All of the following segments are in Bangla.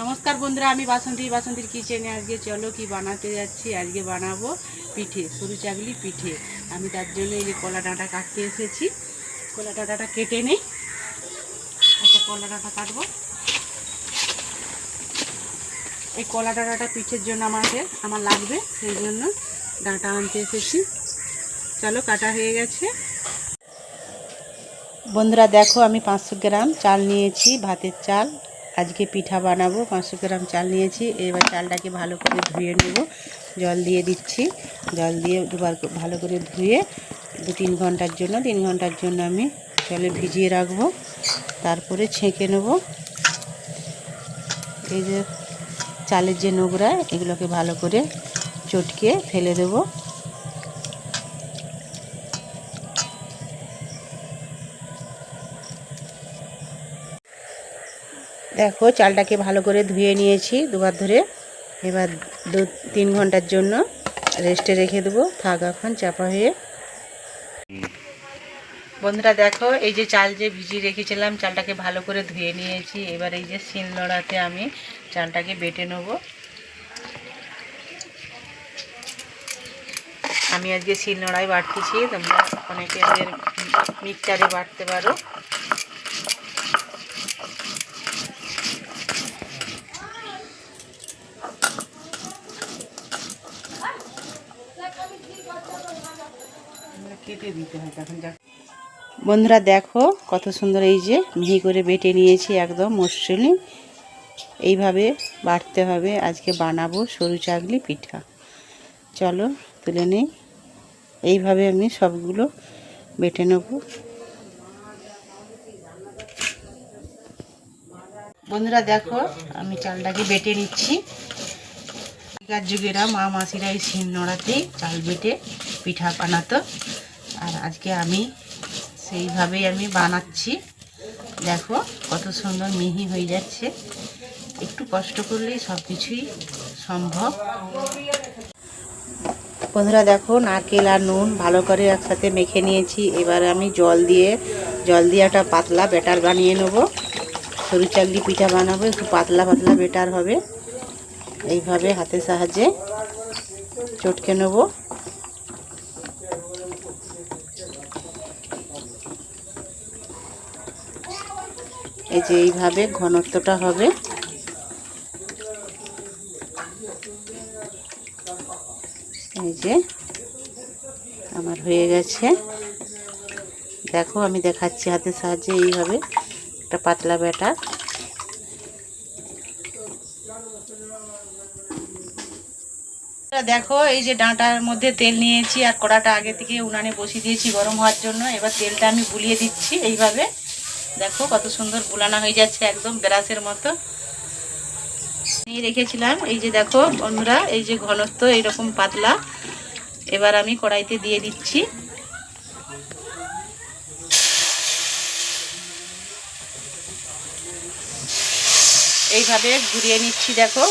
নমস্কার বন্ধুরা, আমি বাসন্তী। বাসন্তীর কিচেনে আজকে চলো কি বানাতে যাচ্ছি? আজকে বানাবো পিঠে, সরু চাগলি পিঠে। আমি তার জন্য এই যে কলা ডাঁটা কাটতে এসেছি। কলা ডাঁটাটা কেটে নেই। আচ্ছা কলা ডাঁটা কাটবো। এই কলা ডাঁটাটা পিঠের জন্য আমাকে, আমার লাগবে, সেই জন্য ডাঁটা আনতে এসেছি। চলো, কাটা হয়ে গেছে। বন্ধুরা, দেখো আমি পাঁচশো গ্রাম চাল নিয়েছি, ভাতের চাল। আজকে পিঠা বানাবো, পাঁচশো গ্রাম চাল নিয়েছি। এবার চালটাকে ভালো করে ধুয়ে নেব। জল দিয়ে দিচ্ছি। জল দিয়ে দুবার ভালো করে ধুয়ে দু তিন ঘণ্টার জন্য, তিন ঘণ্টার জন্য আমি জলে ভিজিয়ে রাখব। তারপরে ছেঁকে নেব। এই যে চালের যে নোংরা, এগুলোকে ভালো করে চটকে ফেলে দেবো। দেখো চালটাকে ভালো করে ধুয়ে নিয়েছি দুবার ধরে। এবার দু তিন ঘণ্টার জন্য রেস্টে রেখে দেবো। থাক এখন, চাপা হয়ে। বন্ধুরা দেখো, এই যে চাল যে ভিজিয়ে রেখেছিলাম, চালটাকে ভালো করে ধুয়ে নিয়েছি। এবার এই যে শিল নোড়াতে আমি চালটাকে বেটে নেব। আমি আজকে শিল নোড়ায় বাটতেছি তোমরা অনেকে এদের মিক্সচারে বাটতে পারো। বন্ধুরা দেখো কত সুন্দর এই যে মিহি করে বেটে নিয়েছি একদম মসৃণই। এইভাবে বাটতে হবে, আজকে বানাবো সরু চাগলি পিঠা। চলো তুলে নেই। এইভাবে আমি সবগুলো বেটে নেব। বন্ধুরা দেখো আমি চালটাকে বেটে নিচ্ছি। আগেকার যুগেরা মা, মাসিরা এই শিল নোড়াতেই চাল বেটে পিঠা বানাতো। আর আজকে আমি সেইভাবেই আমি বানাচ্ছি। দেখো, কত সুন্দর মিহি হয়ে যাচ্ছে। একটু কষ্ট করলেই সব কিছুই সম্ভব। বন্ধুরা দেখো, নারকেল আর নুন ভালো করে একসাথে মেখে নিয়েছি। এবার আমি জল দিয়ে জল দিয়ে একটা পাতলা ব্যাটার বানিয়ে নেব। সরু চাকলি পিঠা বানাবো, একটু পাতলা পাতলা বেটার হবে। এইভাবে হাতের সাহায্যে চটকে নেব। এই যে এইভাবে ঘনত্বটা হবে। এই যে আমার হয়ে গেছে। দেখো, আমি দেখাচ্ছি হাতের সাহায্যে এইভাবে একটা পাতলা ব্যাটা। দেখো, এই যে ডাঁটার মধ্যে তেল নিয়েছি আর কড়াটা আগে থেকে উনানে বসিয়ে দিয়েছি গরম হওয়ার জন্য। এবার তেলটা আমি বুলিয়ে দিচ্ছি এইভাবে। দেখো কত সুন্দর বুলানো হয়ে যাচ্ছে, একদম ব্রাশের মতো। নিয়ে রেখেছিলাম, এই যে দেখো বন্ধুরা, এই যে ঘনত্ব, এইরকম পাতলা। এবার আমি কড়াইতে দিয়ে দিচ্ছি। এইভাবে ঘুরিয়ে নিচ্ছি, দেখো।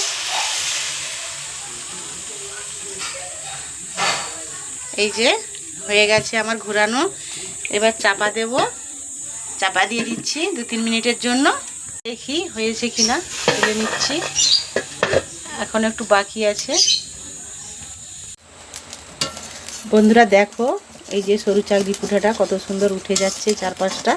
এই যে হয়ে গেছে আমার ঘোরানো। এবার চাপা দেব। চাপা দিয়ে দিচ্ছি দু তিন মিনিটের জন্য। দেখি হয়েছে কিনা, তুলে নিচ্ছি। এখন একটু বাকি আছে। বন্ধুরা দেখো, এই যে সরু চাকরি পিঠাটা কত সুন্দর উঠে যাচ্ছে চারপাশটা।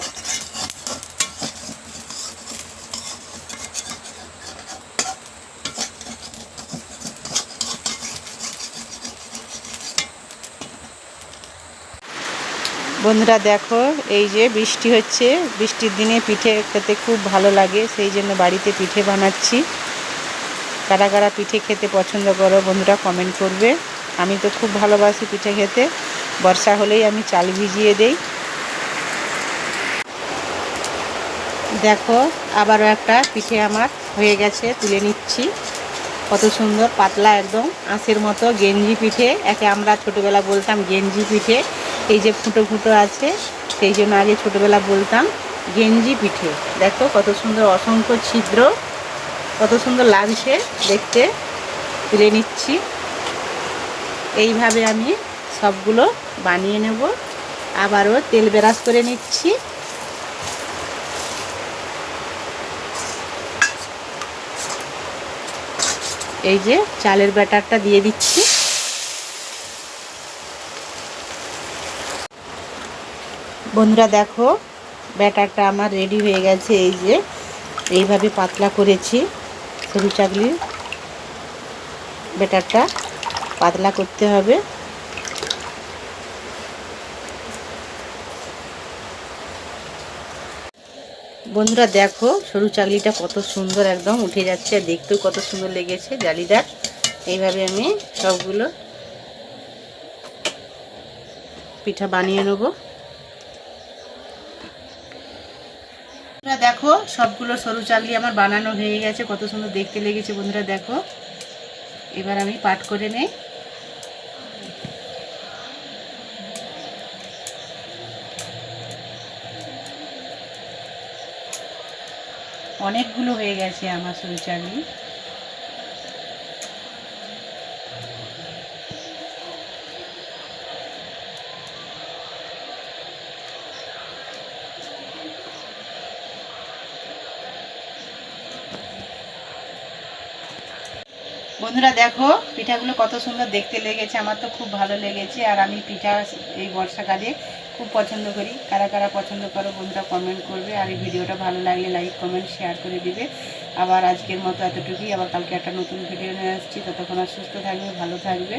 বন্ধুরা দেখো, এই যে বৃষ্টি হচ্ছে। বৃষ্টির দিনে পিঠে খেতে খুব ভালো লাগে, সেই জন্য বাড়িতে পিঠে বানাচ্ছি। কারা কারা পিঠে খেতে পছন্দ করো বন্ধুরা কমেন্ট করবে। আমি তো খুব ভালোবাসি পিঠে খেতে। বর্ষা হলেই আমি চাল ভিজিয়ে দেই। দেখো, আবারও একটা পিঠে আমার হয়ে গেছে, তুলে নিচ্ছি। কত সুন্দর, পাতলা একদম, আঁশের মতো গেঞ্জি পিঠে। একে আমরা ছোটোবেলা বলতাম গেঞ্জি পিঠে। এই যে ফুটো ফুটো আছে, সেই জন্য আগে ছোটোবেলা বলতাম, গেঞ্জি পিঠে। দেখো কত সুন্দর অসংখ্য ছিদ্র, কত সুন্দর লাগছে দেখতে। তুলে নিচ্ছি। এইভাবে আমি সবগুলো বানিয়ে নেব। আবারও তেল বেরাস করে নিচ্ছি। এই যে চালের ব্যাটারটা দিয়ে দিচ্ছি। বন্ধুরা দেখো, ব্যাটারটা আমার রেডি হয়ে গেছে, এই যে। এইভাবে পাতলা করেছি, সরু চাকলির ব্যাটারটা পাতলা করতে হবে। বন্ধুরা দেখো, সরু চাকলিটা কত সুন্দর একদম উঠে যাচ্ছে, আর দেখতেও কত সুন্দর লেগেছে জালিদার। এইভাবে আমি সবগুলো পিঠা বানিয়ে নেব। বন্ধুরা দেখো, সবগুলো সরু চাকলি আমার বানানো হয়ে গেছে। কত সুন্দর দেখতে লেগেছে বন্ধুরা দেখো। এবার আমি পাট করে নেই। অনেকগুলো হয়ে গেছে আমার সরু চাকলি বন্ধুরা দেখো, পিঠাগুলো কত সুন্দর দেখতে লেগেছে, আমার তো খুব ভালো লেগেছে, আর আমি পিঠা এই বর্ষাকালে খুব পছন্দ করি। কারা কারা পছন্দ করো বন্ধুরা কমেন্ট করবে, আর এই ভিডিওটা ভালো লাগলে লাইক কমেন্ট শেয়ার করে দিবে। আবার আজকের মতো এতটুকুই, আবার কালকে একটা নতুন ভিডিও নিয়ে আসছি, ততক্ষণ আর সুস্থ থাকবে, ভালো থাকবে।